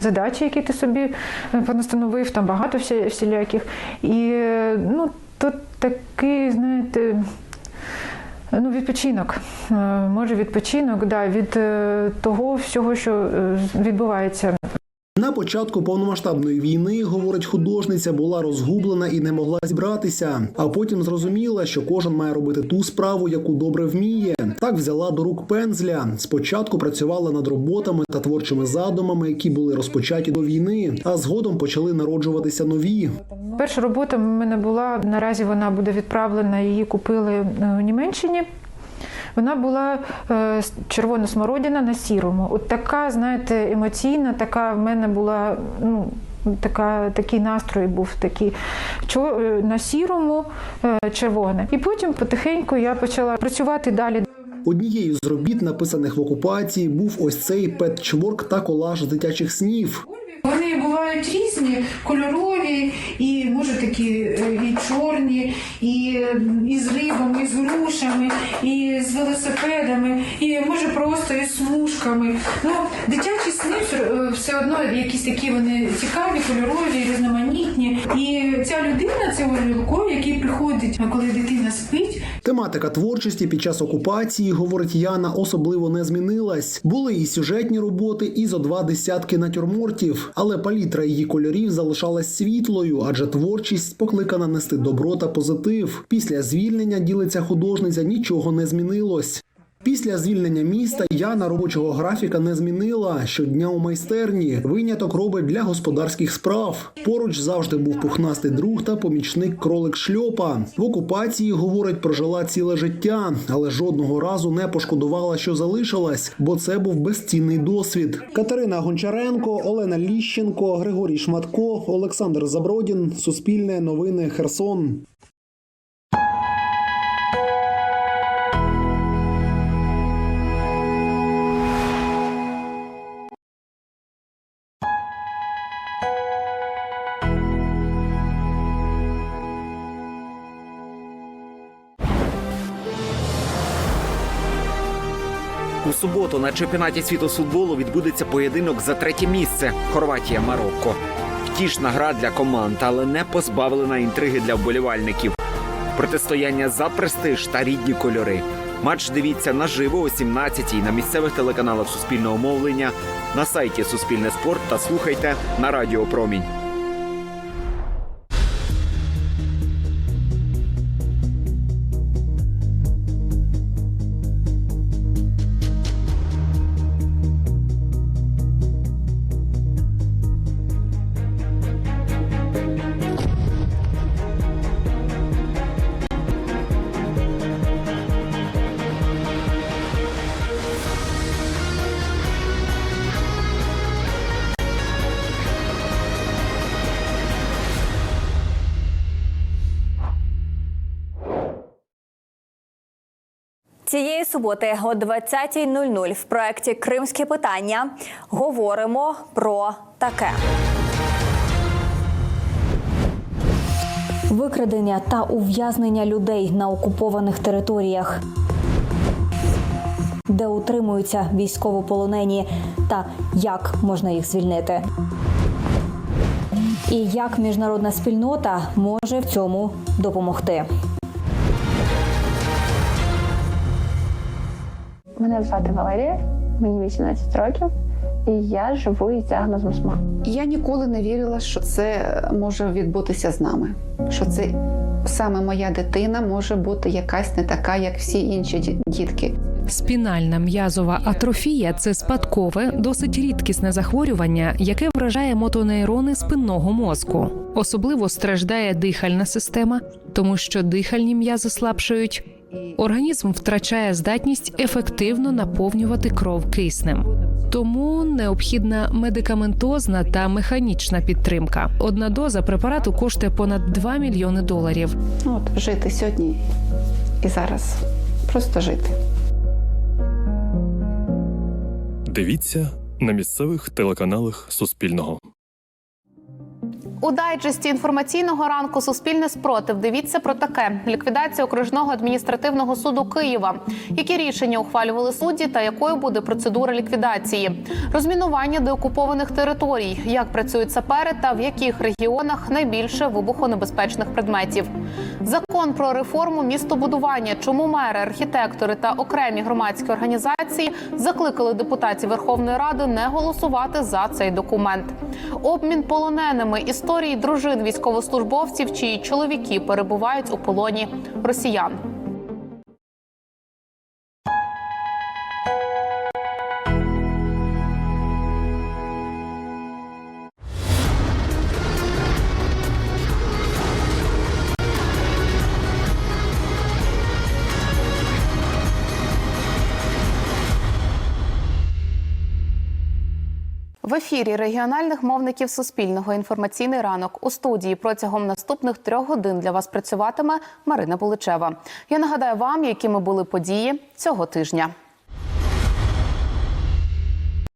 задачі, які ти собі е, понастановив, там багато всіляких. І е, ну, тут такий, знаєте, ну, відпочинок. Е, Може, відпочинок да, від того всього, що відбувається На початку повномасштабної війни, говорить художниця, була розгублена і не могла зібратися. А потім зрозуміла, що кожен має робити ту справу, яку добре вміє. Так взяла до рук пензля. Спочатку працювала над роботами та творчими задумами, які були розпочаті до війни, а згодом почали народжуватися нові. Перша робота в мене була наразі вона буде відправлена. Її купили е, у Німеччині. Вона була е, червона смородина на сірому. От така, знаєте, емоційна, така в мене була. Ну, Така, такий настрой був такий е, на сірому е, червоне. І потім потихеньку я почала працювати далі. Однією з робіт, написаних в окупації, був ось цей петчворк та колаж дитячих снів. Бувають різні, кольорові, і може такі е, і чорні, і, і з рибами, і з грушами, і з велосипедами, і може просто і з смужками. Ну, дитячі сни е, все одно якісь такі вони цікаві, кольорові, різноманітні. І ця людина, це Олюлко, який приходить, коли дитина спить, Тематика творчості під час окупації, говорить Яна, особливо не змінилась. Були і сюжетні роботи, і зо два десятки натюрмортів, але палітра її кольорів залишалась світлою, адже творчість покликана нести добро та позитив. Після звільнення ділиться художниця, нічого не змінилось. Після звільнення міста Яна робочого графіка не змінила. Щодня у майстерні виняток робить для господарських справ. Поруч завжди був пухнастий друг та помічник кролик шльопа. В окупації говорить, прожила ціле життя, але жодного разу не пошкодувала, що залишилась, бо це був безцінний досвід. Катерина Гончаренко, Олена Ліщенко, Григорій Шматко, Олександр Забродін. Суспільне новини Херсон. У суботу на чемпіонаті світу з футболу відбудеться поєдинок за третє місце Хорватія Марокко. Втішна гра для команд, але не позбавлена інтриги для вболівальників. Протистояння за престиж та рідні кольори. Матч дивіться наживо о 17-й на місцевих телеканалах Суспільного мовлення, на сайті Суспільне спорт та слухайте на Радіо Промінь. Цієї суботи о 20.00 в проєкті Кримське питання говоримо про таке. Викрадення та ув'язнення людей на окупованих територіях, де утримуються військовополонені, та як можна їх звільнити. І як міжнародна спільнота може в цьому допомогти. Мене звати Валерія, мені 18 років, і я живу із діагнозом СМА. Я ніколи не вірила, що це може відбутися з нами. Що це саме моя дитина може бути якась не така, як всі інші дітки. Спінальна м'язова атрофія це спадкове, досить рідкісне захворювання, яке вражає мотонейрони спинного мозку. Особливо страждає дихальна система, тому що дихальні м'язи слабшають. Організм втрачає здатність ефективно наповнювати кров киснем. Тому необхідна медикаментозна та механічна підтримка. Одна доза препарату коштує понад 2 мільйони доларів. Ну, От жити сьогодні і зараз. Просто жити. Дивіться на місцевих телеканалах Суспільного. У дайджесті інформаційного ранку Суспільне спротив. Дивіться про таке: ліквідація окружного адміністративного суду Києва. Які рішення ухвалювали судді та якою буде процедура ліквідації? Розмінування деокупованих територій, як працюють сапери та в яких регіонах найбільше вибухонебезпечних предметів. Закон про реформу містобудування. Чому мери, архітектори та окремі громадські організації закликали депутатів Верховної Ради не голосувати за цей документ. Обмін полоненими історії дружин військовослужбовців, чиї чоловіки перебувають у полоні росіян. В ефірі регіональних мовників Суспільного інформаційний ранок у студії протягом наступних трьох годин для вас працюватиме Марина Буличева. Я нагадаю вам, якими були події цього тижня.